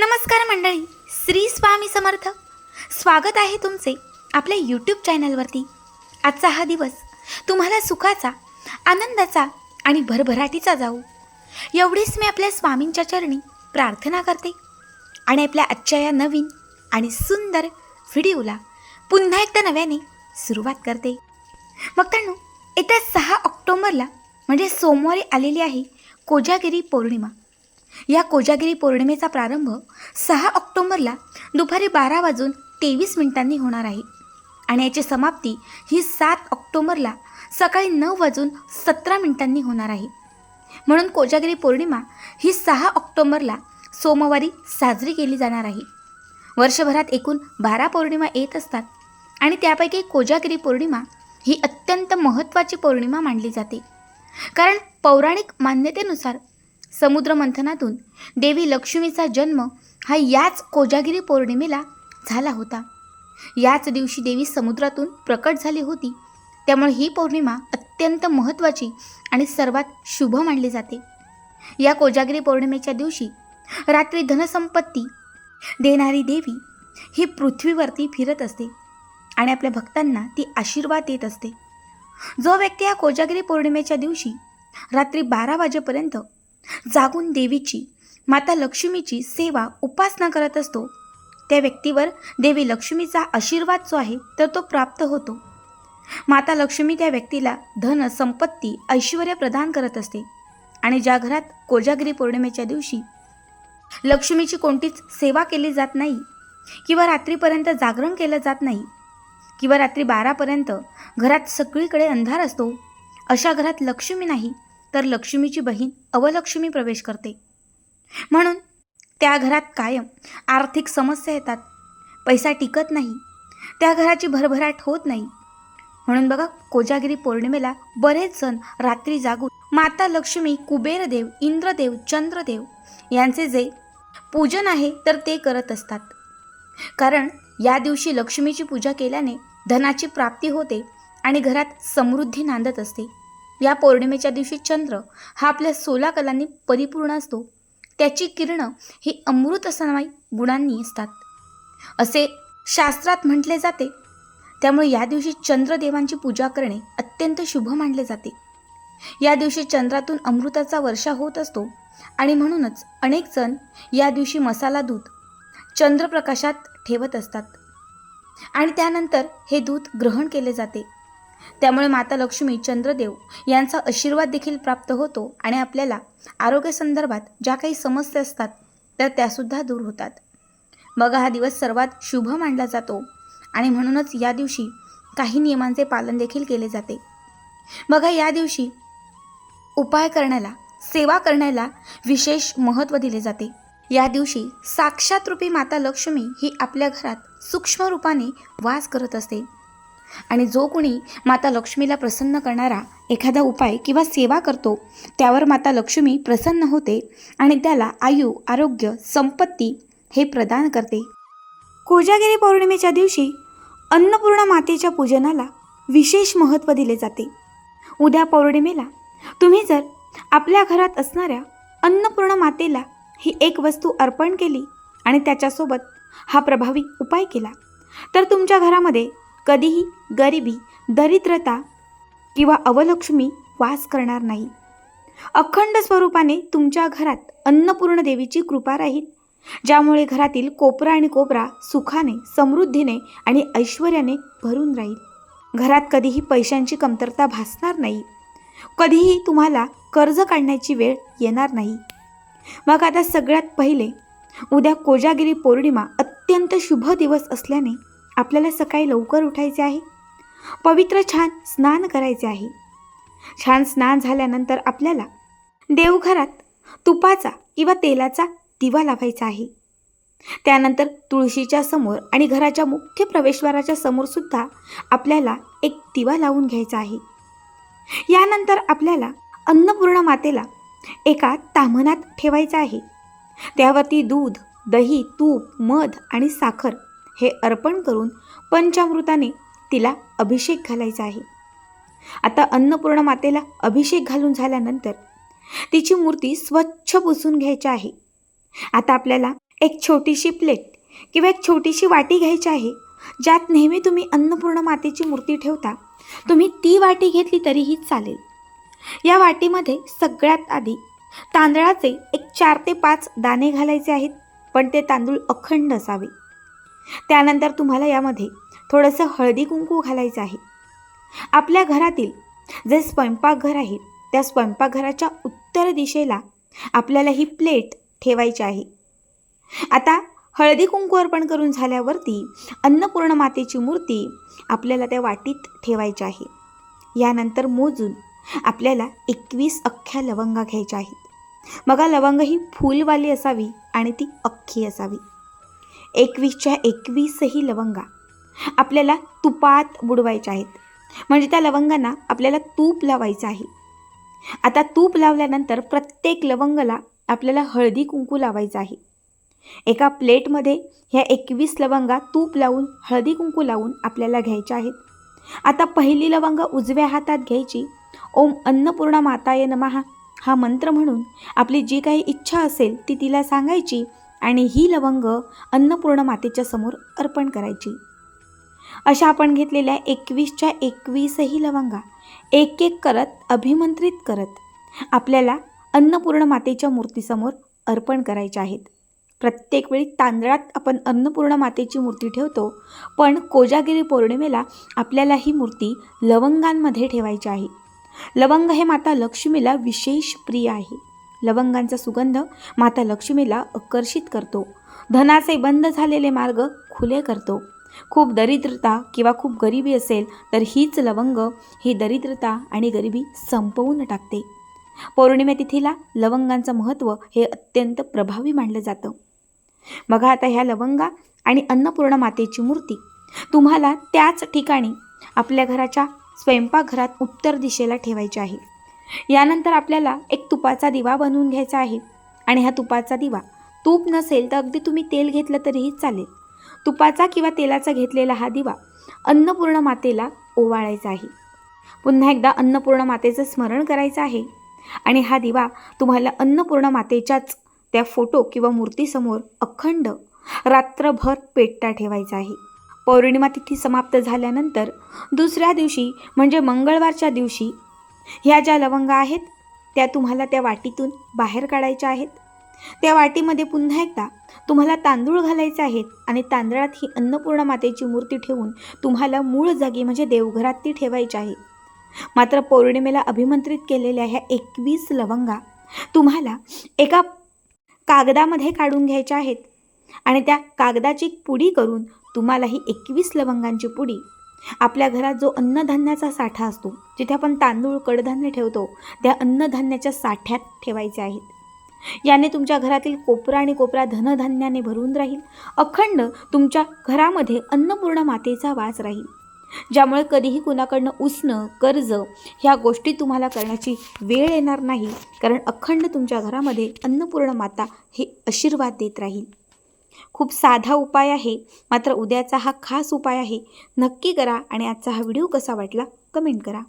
नमस्कार मंडळी श्री स्वामी समर्थ. स्वागत आहे तुमचे आपल्या यूट्यूब चॅनलवरती आजचा हा दिवस तुम्हाला सुखाचा आनंदाचा आणि भरभराटीचा जाऊ. एवढीच मी आपल्या स्वामींच्या चरणी प्रार्थना करते आणि आपल्या आजच्या या नवीन आणि सुंदर व्हिडिओला पुन्हा एकदा नव्याने सुरुवात करते. मग त्यांनो येत्या सहा ऑक्टोबरला म्हणजे सोमवारी आलेली आहे कोजागिरी पौर्णिमा. या कोजागिरी पौर्णिमेचा प्रारंभ सहा ऑक्टोबरला दुपारी बारा वाजून तेवीस मिनिटांनी होणार आहे. आणि याची समाप्ती ही सात ऑक्टोबरला सकाळी नऊ वाजून सतरा मिनिटांनी होणार आहे. म्हणून कोजागिरी पौर्णिमा ही सहा ऑक्टोबरला सोमवारी साजरी केली जाणार आहे. वर्षभरात एकूण बारा पौर्णिमा येत असतात आणि त्यापैकी कोजागिरी पौर्णिमा ही अत्यंत महत्त्वाची पौर्णिमा मानली जाते. कारण पौराणिक मान्यतेनुसार समुद्र मंथनातून देवी लक्ष्मीचा जन्म हा याच कोजागिरी पौर्णिमेला झाला होता. याच दिवशी देवी समुद्रातून प्रकट झाली होती. त्यामुळे ही पौर्णिमा अत्यंत महत्त्वाची आणि सर्वात शुभ मानली जाते. या कोजागिरी पौर्णिमेच्या दिवशी रात्री धनसंपत्ती देणारी देवी ही पृथ्वीवरती फिरत असते आणि आपल्या भक्तांना ती आशीर्वाद देत असते. जो व्यक्ती या कोजागिरी पौर्णिमेच्या दिवशी रात्री बारा वाजेपर्यंत जागून देवीची माता लक्ष्मीची सेवा उपासना करत असतो. त्या व्यक्तीवर देवी लक्ष्मीचा आशीर्वाद जो आहे तर तो प्राप्त होतो. माता लक्ष्मी त्या व्यक्तीला धन संपत्ती ऐश्वर प्रदान करत असते. आणि ज्या घरात कोजागिरी पौर्णिमेच्या दिवशी लक्ष्मीची कोणतीच सेवा केली जात नाही किंवा रात्रीपर्यंत जागरण केलं जात नाही किंवा रात्री बारापर्यंत घरात सगळीकडे अंधार असतो अशा घरात लक्ष्मी नाही तर लक्ष्मीची बहीण अवलक्ष्मी प्रवेश करते. म्हणून त्या घरात कायम आर्थिक समस्या येतात. पैसा टिकत नाही. त्या घराची भरभराट होत नाही. म्हणून बघा कोजागिरी पौर्णिमेला बरेच जण रात्री जागून माता लक्ष्मी कुबेरदेव इंद्रदेव चंद्रदेव यांचे जे पूजन आहे तर ते करत असतात. कारण या दिवशी लक्ष्मीची पूजा केल्याने धनाची प्राप्ती होते आणि घरात समृद्धी नांदत असते. या पौर्णिमेच्या दिवशी चंद्र हा आपल्या सोला कलांनी परिपूर्ण असतो. त्याची किरणं ही अमृत असणारी गुणांनी असतात. असे शास्त्रात म्हटले जाते. त्यामुळे या दिवशी चंद्रदेवांची पूजा करणे अत्यंत शुभ मानले जाते. या दिवशी चंद्रातून अमृताचा वर्षा होत असतो आणि म्हणूनच अनेक जण या दिवशी मसाला दूध चंद्रप्रकाशात ठेवत असतात. आणि त्यानंतर हे दूध ग्रहण केले जाते. त्यामुळे माता लक्ष्मी चंद्रदेव यांचा आशीर्वाद देखील प्राप्त होतो आणि आपल्याला आरोग्यसंदर्भात ज्या काही समस्या असतात तर त्यासुद्धा दूर होतात. मग हा दिवस सर्वात शुभ मानला जातो आणि म्हणूनच या दिवशी काही नियमांचे पालन देखील केले जाते. बघा या दिवशी उपाय करण्याला सेवा करण्याला विशेष महत्त्व दिले जाते. या दिवशी साक्षात रूपी माता लक्ष्मी ही आपल्या घरात सूक्ष्म रूपाने वास करत असते. आणि जो कोणी माता लक्ष्मीला प्रसन्न करणारा एखादा उपाय किंवा सेवा करतो त्यावर माता लक्ष्मी प्रसन्न होते आणि त्याला आयु आरोग्य संपत्ती हे प्रदान करते. कोजागिरी पौर्णिमेच्या दिवशी अन्नपूर्णा मातेच्या पूजनाला विशेष महत्त्व दिले जाते. उद्या पौर्णिमेला तुम्ही जर आपल्या घरात असणाऱ्या अन्नपूर्णा मातेला ही एक वस्तू अर्पण केली आणि त्याच्यासोबत हा प्रभावी उपाय केला तर तुमच्या घरामध्ये कधीही गरिबी दरिद्रता किंवा अवलक्ष्मी वास करणार नाही. अखंड स्वरूपाने तुमच्या घरात अन्नपूर्ण देवीची कृपा राहील ज्यामुळे घरातील कोपरा आणि कोपरा सुखाने समृद्धीने आणि ऐश्वर्याने भरून राहील. घरात कधीही पैशांची कमतरता भासणार नाही. कधीही तुम्हाला कर्ज काढण्याची वेळ येणार नाही. मग आता सगळ्यात पहिले उद्या कोजागिरी पौर्णिमा अत्यंत शुभ दिवस असल्याने आपल्याला सकाळी लवकर उठायचे आहे? पवित्र छान स्नान करायचे आहे. छान स्नान झाल्यानंतर आपल्याला देवघरात तुपाचा किंवा तेलाचा दिवा लावायचा आहे. त्यानंतर तुळशीच्या समोर आणि घराच्या मुख्य प्रवेशद्वाराच्या समोर सुद्धा आपल्याला एक दिवा लावून घ्यायचा आहे. यानंतर आपल्याला अन्नपूर्णा मातेला एका तामनात ठेवायचं आहे. त्यावरती दूध दही तूप मध आणि साखर हे अर्पण करून पंचामृताने तिला अभिषेक घालायचा आहे. आता अन्नपूर्ण मातेला अभिषेक घालून झाल्यानंतर तिची मूर्ती स्वच्छ पुसून घ्यायची आहे. आता आपल्याला एक छोटीशी प्लेट किंवा एक छोटीशी वाटी घ्यायची आहे ज्यात नेहमी तुम्ही अन्नपूर्ण मातेची मूर्ती ठेवता तुम्ही ती वाटी घेतली तरीही चालेल. या वाटीमध्ये सगळ्यात आधी तांदळाचे एक चार ते पाच दाणे घालायचे आहेत पण ते तांदूळ अखंड असावे. त्यानंतर तुम्हाला यामध्ये थोडंसं हळदी कुंकू घालायचं आहे. आपल्या घरातील जे स्वयंपाकघर आहे त्या स्वयंपाकघराच्या उत्तर दिशेला आपल्याला ही प्लेट ठेवायची आहे. आता हळदी कुंकू अर्पण करून झाल्यावरती अन्नपूर्ण मातेची मूर्ती आपल्याला त्या वाटीत ठेवायची आहे. यानंतर मोजून आपल्याला एकवीस अख्ख्या लवंगा घ्यायच्या आहेत. मग लवंग ही फूलवाली असावी आणि ती अख्खी असावी. एकवीसच्या एकवीसही लवंगा आपल्याला तुपात बुडवायच्या आहेत. म्हणजे त्या लवंगांना आपल्याला तूप लावायचं आहे. आता तूप लावल्यानंतर प्रत्येक लवंगाला आपल्याला हळदी कुंकू लावायचं आहे. एका प्लेटमध्ये ह्या एकवीस लवंगा तूप लावून हळदी कुंकू लावून आपल्याला घ्यायच्या आहेत. आता पहिली लवंग उजव्या हातात घ्यायची. ओम अन्नपूर्णा माताय नमहा हा मंत्र म्हणून आपली जी काही इच्छा असेल ती तिला सांगायची. आणि ही लवंग अन्नपूर्ण मातेच्या समोर अर्पण करायची. अशा आपण घेतलेल्या एकवीसच्या एकवीसही लवंगा एक एक करत अभिमंत्रित करत आपल्याला अन्नपूर्ण मातेच्या मूर्तीसमोर अर्पण करायच्या आहेत. प्रत्येक वेळी तांदळात आपण अन्नपूर्ण मातेची मूर्ती ठेवतो पण कोजागिरी पौर्णिमेला आपल्याला ही मूर्ती लवंगांमध्ये ठेवायची आहे. लवंग हे माता लक्ष्मीला विशेष प्रिय आहे. लवंगांचा सुगंध माता लक्ष्मीला आकर्षित करतो. धनाचे बंद झालेले मार्ग खुले करतो. खूप दरिद्रता किंवा खूप गरिबी असेल तर हीच लवंग ही दरिद्रता आणि गरिबी संपवून टाकते. पौर्णिमे तिथीला लवंगांचं महत्त्व हे अत्यंत प्रभावी मानलं जातं. बघा आता ह्या लवंगा आणि अन्नपूर्ण मातेची मूर्ती. तुम्हाला त्याच ठिकाणी आपल्या घराच्या स्वयंपाकघरात उत्तर दिशेला ठेवायची आहे. यानंतर आपल्याला एक तुपाचा दिवा बनवून घ्यायचा आहे. आणि हा तुपाचा दिवा तूप नसेल तर अगदी तुम्ही तेल घेतलं तरीही चालेल. तुपाचा किंवा तेलाचा घेतलेला हा दिवा अन्नपूर्ण मातेला ओवाळायचा आहे. पुन्हा एकदा अन्नपूर्ण मातेचं स्मरण करायचं आहे. आणि हा दिवा तुम्हाला अन्नपूर्ण मातेच्याच त्या फोटो किंवा मूर्तीसमोर अखंड रात्रभर पेटता ठेवायचा आहे. पौर्णिमा तिथी समाप्त झाल्यानंतर दुसऱ्या दिवशी म्हणजे मंगळवारच्या दिवशी ह्या ज्या लवंगा आहेत त्या तुम्हाला त्या वाटीतून बाहेर काढायच्या आहेत. त्या वाटीमध्ये पुन्हा एकदा तुम्हाला तांदूळ घालायचे आहेत आणि तांदळात ही अन्नपूर्ण मातेची मूर्ती ठेवून तुम्हाला मूळ जागी म्हणजे देवघरात ती ठेवायची आहे. मात्र पौर्णिमेला अभिमंत्रित केलेल्या ह्या एकवीस लवंगा तुम्हाला एका कागदामध्ये काढून घ्यायच्या आहेत आणि त्या कागदाची पुडी करून तुम्हाला ही एकवीस लवंगांची पुडी आपल्या घरात जो अन्नधान्याचा साठा असतो जिथे आपण तांदूळ कडधान्य ठेवतो त्या अन्नधान्याच्या साठ्यात ठेवायचे आहेत. याने तुमच्या घरातील कोपरा आणि कोपरा धनधान्याने भरून राहील. अखंड तुमच्या घरामध्ये अन्नपूर्ण मातेचा वास राहील. ज्यामुळे कधीही कुणाकडनं उसणं कर्ज ह्या गोष्टी तुम्हाला करण्याची वेळ येणार नाही कारण अखंड तुमच्या घरामध्ये अन्नपूर्ण माता हे आशीर्वाद देत राहील. खूप साधा उपाय आहे मात्र उद्याचा हा खास उपाय आहे. नक्की करा आणि आजचा हा व्हिडिओ कसा वाटला कमेंट करा.